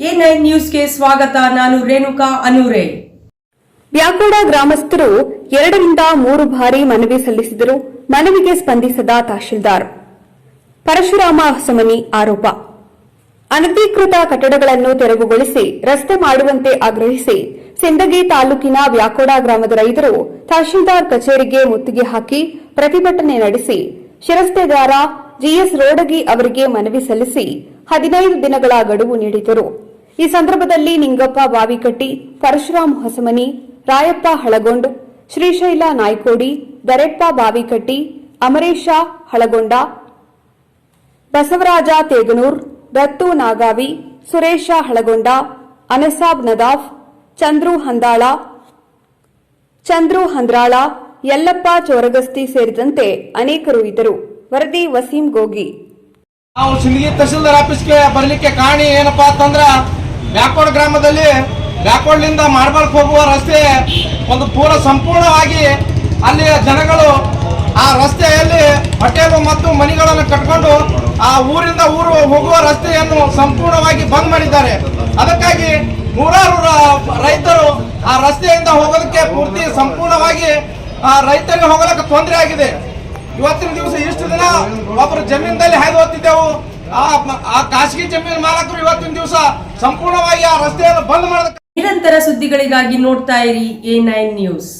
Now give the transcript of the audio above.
Nine ನ್ಯೂಸ್ಗೆ ಸ್ವಾಗತ, ನಾನು ರೇಣುಕಾ ಅನೂರೆ. ಬ್ಯಾಕೋಡ ಗ್ರಾಮಸ್ಥರು ಎರಡರಿಂದ ಮೂರು ಬಾರಿ ಮನವಿ ಸಲ್ಲಿಸಿದರು ಮನವಿಗೆ ಸ್ಪಂದಿಸದ ತಹಶೀಲ್ದಾರ್. ಪರಶುರಾಮ ಹೊಸಮನಿ ಆರೋಪ. ಅನಧಿಕೃತ ಕಟ್ಟಡಗಳನ್ನು ತೆರವುಗೊಳಿಸಿ ರಸ್ತೆ ಮಾಡುವಂತೆ ಆಗ್ರಹಿಸಿ ಸಿಂದಗಿ ತಾಲೂಕಿನ ವ್ಯಾಕೋಡ ಗ್ರಾಮದ ರೈತರು ತಹಶೀಲ್ದಾರ್ ಕಚೇರಿಗೆ ಮುತ್ತಿಗೆ ಹಾಕಿ ಪ್ರತಿಭಟನೆ ನಡೆಸಿ ಶಿರಸ್ತೆದಾರ ಜಿಎಸ್ ರೋಡಗಿ ಅವರಿಗೆ ಮನವಿ ಸಲ್ಲಿಸಿ ಹದಿನೈದು ದಿನಗಳ ಗಡುವು ನೀಡಿದರು ಈ ಸಂದರ್ಭದಲ್ಲಿ ನಿಂಗಪ್ಪ ಬಾವಿಕಟ್ಟಿ, ಪರಶುರಾಮ್ ಹೊಸಮನಿ, ರಾಯಪ್ಪ ಹಳಗೊಂಡ್, ಶ್ರೀಶೈಲ ನಾಯ್ಕೋಡಿ, ದರೆಪ್ಪ ಬಾವಿಕಟ್ಟಿ, ಅಮರೇಶ ಹಳಗೊಂಡ, ಬಸವರಾಜ ತೇಗನೂರ್, ದತ್ತು ನಾಗಾವಿ, ಸುರೇಶ ಹಳಗೊಂಡ, ಅನಸಾಬ್ ನದಾಫ್, ಚಂದ್ರು ಹಂದಾಳ, ಚಂದ್ರು ಹಂದ್ರಾಳ, ಯಲ್ಲಪ್ಪ ಚೋರಗಸ್ತಿ ಸೇರಿದಂತೆ ಅನೇಕರು ಇದ್ದರು. ವರದಿ ವಸೀಂ ಗೋಗಿ. ನಾವು ಸಿಂಧಗಿ ತಹಸೀಲ್ದಾರ್ ಆಫೀಸ್ಗೆ ಬರ್ಲಿಕ್ಕೆ ಕಾರಣ ಏನಪ್ಪಾ ಅಂತಂದ್ರ ಬ್ಯಾಕೋಡ್ ಗ್ರಾಮದಲ್ಲಿ ಬ್ಯಾಕೋಡ್ಲಿಂದ ಮಾರ್ಬಲ್ಕ್ ಹೋಗುವ ರಸ್ತೆ ಒಂದು ಪೂರ ಸಂಪೂರ್ಣವಾಗಿ ಅಲ್ಲಿಯ ಜನಗಳು ಆ ರಸ್ತೆಯಲ್ಲಿ ಹೋಟೆಲು ಮತ್ತು ಮನೆಗಳನ್ನು ಕಟ್ಕೊಂಡು ಆ ಊರಿಂದ ಊರು ಹೋಗುವ ರಸ್ತೆಯನ್ನು ಸಂಪೂರ್ಣವಾಗಿ ಬಂದ್ ಮಾಡಿದ್ದಾರೆ. ಅದಕ್ಕಾಗಿ ನೂರಾರು ರೈತರು ಆ ರಸ್ತೆಯಿಂದ ಹೋಗೋದಕ್ಕೆ ಪೂರ್ತಿ ಸಂಪೂರ್ಣವಾಗಿ, ಆ ರೈತರಿಗೆ ಹೋಗೋದಕ್ಕೆ ತೊಂದರೆ ಆಗಿದೆ. ಇವತ್ತಿನ ದಿವಸ ಇಷ್ಟು ದಿನ ಒಬ್ಬರು ಜಮೀನಲ್ಲಿ ಹಾಯ್ದು ಹೋಗ್ತಿದ್ದೆವು. ಆ ಖಾಸಗಿ ಜಮೀನು ಮಾಲಕರು ಇವತ್ತಿನ ದಿವಸ ಸಂಪೂರ್ಣವಾಗಿ ಆ ರಸ್ತೆಯನ್ನು ಬಂದ್ ಮಾಡಿದ ನಿರಂತರ ಸುದ್ದಿಗಳಿಗಾಗಿ ನೋಡ್ತಾ ಇರಿ ಎ ನೈನ್ ನ್ಯೂಸ್.